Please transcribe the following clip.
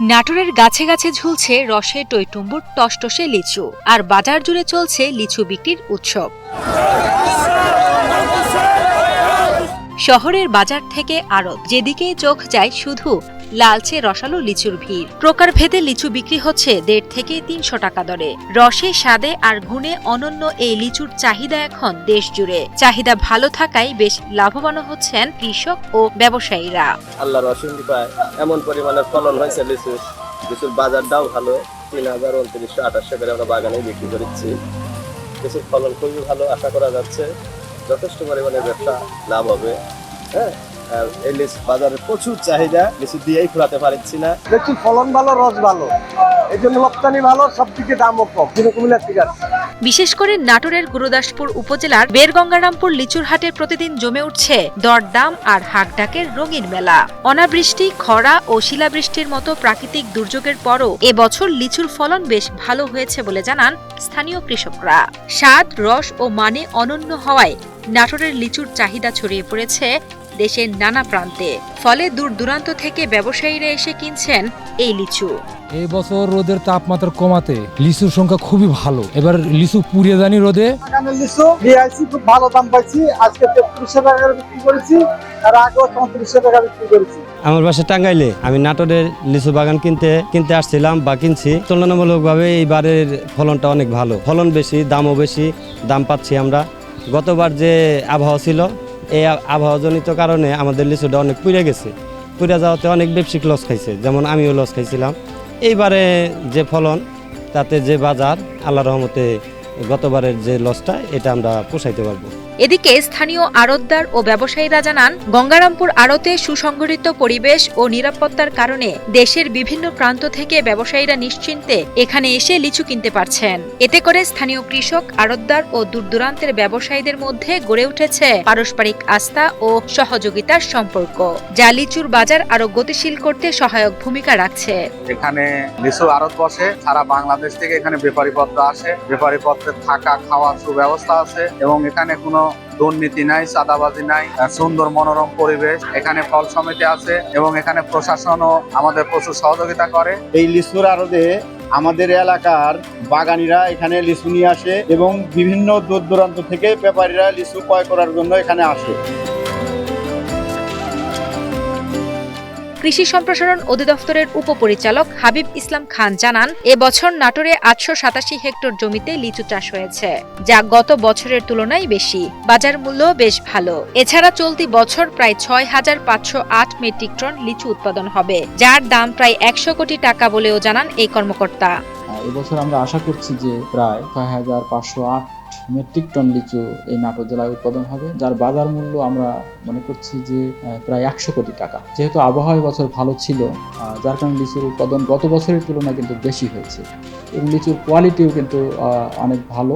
নাটোরের গাছে গাছে ঝুলছে রসে টইটুম্বুর টসটসে লিচু, আর বাজার জুড়ে চলছে লিচু বিক্রির উৎসব। শহরের বাজার থেকে আড়ত যেদিকেই চোখ যায় শুধু লালচে রসালো লিচুর ভিড়। প্রকারভেদে লিচু বিক্রি হচ্ছে দেড় থেকে তিনশো টাকা দরে। রসে, স্বাদে আর গুণে অনন্য এই লিচুর চাহিদা এখন দেশ জুড়ে। চাহিদা ভালো থাকায় বেশ লাভবান হচ্ছেন কৃষক ও ব্যবসায়ীরা। আল্লাহর কৃপায় এমন পরিমাণের ফলন হয়েছে লিচু লিচুর বাজারটাও ভালো, তিন হাজার উনত্রিশশো আঠাশশো করে আমরা বাগানে বিক্রি করছি। লিচুর ফলন খুবই ভালো, আশা করা যাচ্ছে যথেষ্ট পরিমাণে ব্যবসা লাভ হবে। হ্যাঁ এই লিচু বাজারে প্রচুর চাহিদা লিচু দিয়েই ফুরাতে পারছি না। দেখছি ফলন ভালো রস ভালো। এই জন্য রপ্তানি ভালো সব দিকে দামও কম। কিন্তু কুমিল্লার ঠিক আছে। বিশেষ করে নাটোরের গুরুদাসপুর উপজেলার বেরগঙ্গারামপুর লিচুর হাটে প্রতিদিন জমে উঠছে দরদাম আর হাকডাকের রঙিন মেলা। অনাবৃষ্টি খরা ও শিলাবৃষ্টির মতো প্রাকৃতিক দুর্যোগের পরও এবছর লিচুর ফলন বেশ ভালো হয়েছে বলে জানান স্থানীয় কৃষকরা। স্বাদ রস ও মানে অনন্য হওয়ায় নাটোরের লিচুর চাহিদা ছড়িয়ে পড়েছে দেশের নানা প্রান্তে। ফলে দূর দূরান্ত থেকে ব্যবসায়ীরা এসে কিনছেন এই লিচু। এই বছর রোদের তাপমাত্রা কমাতে লিচুর সংখ্যা খুবই ভালো। এবার লিচু পুড়িয়ে জানি রোদে? লিচু খুব ভালো দাম পাইছি। আজকে তেত্রিশশো টাকা বিক্রি করেছি আর আগেও টাকা বিক্রি করেছি। আমার বাসা টাঙ্গাইলে। আমি নাটোরের লিচু বাগান কিনতে কিনতে আসছিলাম বা কিনছি। তুলনামূলকভাবে এইবারের ফলনটা অনেক ভালো। ফলন বেশি দামও বেশি দাম পাচ্ছি আমরা। গতবার যে আবহাওয়া ছিল এই আবহাওয়াজনিত কারণে আমাদের লিচুটা অনেক পুড়ে গেছে। পুড়ে যাওয়াতে অনেক ব্যবসায়িক লস খাইছে, যেমন আমিও লস খাইছিলাম। এইবারে যে ফলন, তাতে যে বাজার আল্লাহ রহমতে গতবারের যে লসটা, এটা আমরা পোষাইতে পারব। এদিকে স্থানীয় আড়তদার ও ব্যবসায়ীরা জানান, গঙ্গারামপুর আড়তে সুসংগঠিত পরিবেশ ও নিরাপত্তার কারণে দেশের বিভিন্ন প্রান্ত থেকে ব্যবসায়ীরা নিশ্চিন্তে এখানে এসে লিচু কিনতে পারছেন। এতে করে স্থানীয় কৃষক, আড়তদার ও দূরদূরান্তের ব্যবসায়ীদের মধ্যে গড়ে উঠেছে পারস্পরিক আস্থা ও সহযোগিতার সম্পর্ক, যা লিচুর বাজার আরও গতিশীল করতে সহায়ক ভূমিকা রাখছে। এখানে লিচু আড়ত বসে, সারা বাংলাদেশ থেকে এখানে ব্যাপারী পত্র আসে। ব্যাপারী পত্রে থাকা, খাওয়ার সুব্যবস্থা আছে এবং এখানে কোনো দুর্নীতি নাই, চাঁদাবাজি নাই সুন্দর মনোরম পরিবেশ এখানে ফল সমিতি আছে এবং এখানে প্রশাসনও আমাদের প্রচুর সহযোগিতা করে। এই লিচুর আরদে আমাদের এলাকার বাগানিরা এখানে লিচু নিয়ে আসে এবং বিভিন্ন দূর দূরান্ত থেকে ব্যাপারীরা লিচু ক্রয় করার জন্য এখানে আসে। কৃষি সম্প্রসারণ অধিদপ্তরের উপপরিচালক হাবিব ইসলাম খান জানান, এবছর নাটোরে আটশো সাতাশি হেক্টর জমিতে লিচু চাষ হয়েছে, যা গত বছরের তুলনায় বেশি। বাজার মূল্য বেশ ভালো। এছাড়া চলতি বছর প্রায় ছয় হাজার পাঁচশো আট মেট্রিক টন লিচু উৎপাদন হবে, যার দাম প্রায় একশো কোটি টাকা বলেও জানান এই কর্মকর্তা। এবছর আমরা আশা করছি যে প্রায় ছয় হাজার পাঁচশো আট মেট্রিক টন লিচু এই নাটোর জেলায় উৎপাদন হবে, যার বাজার মূল্য আমরা মনে করছি যে প্রায় একশো কোটি টাকা। যেহেতু আবহাওয়া বছর ভালো ছিল যার কারণে লিচুর উৎপাদন গত বছরের তুলনায় কিন্তু বেশি হয়েছে। এবং লিচুর কোয়ালিটিও কিন্তু অনেক ভালো।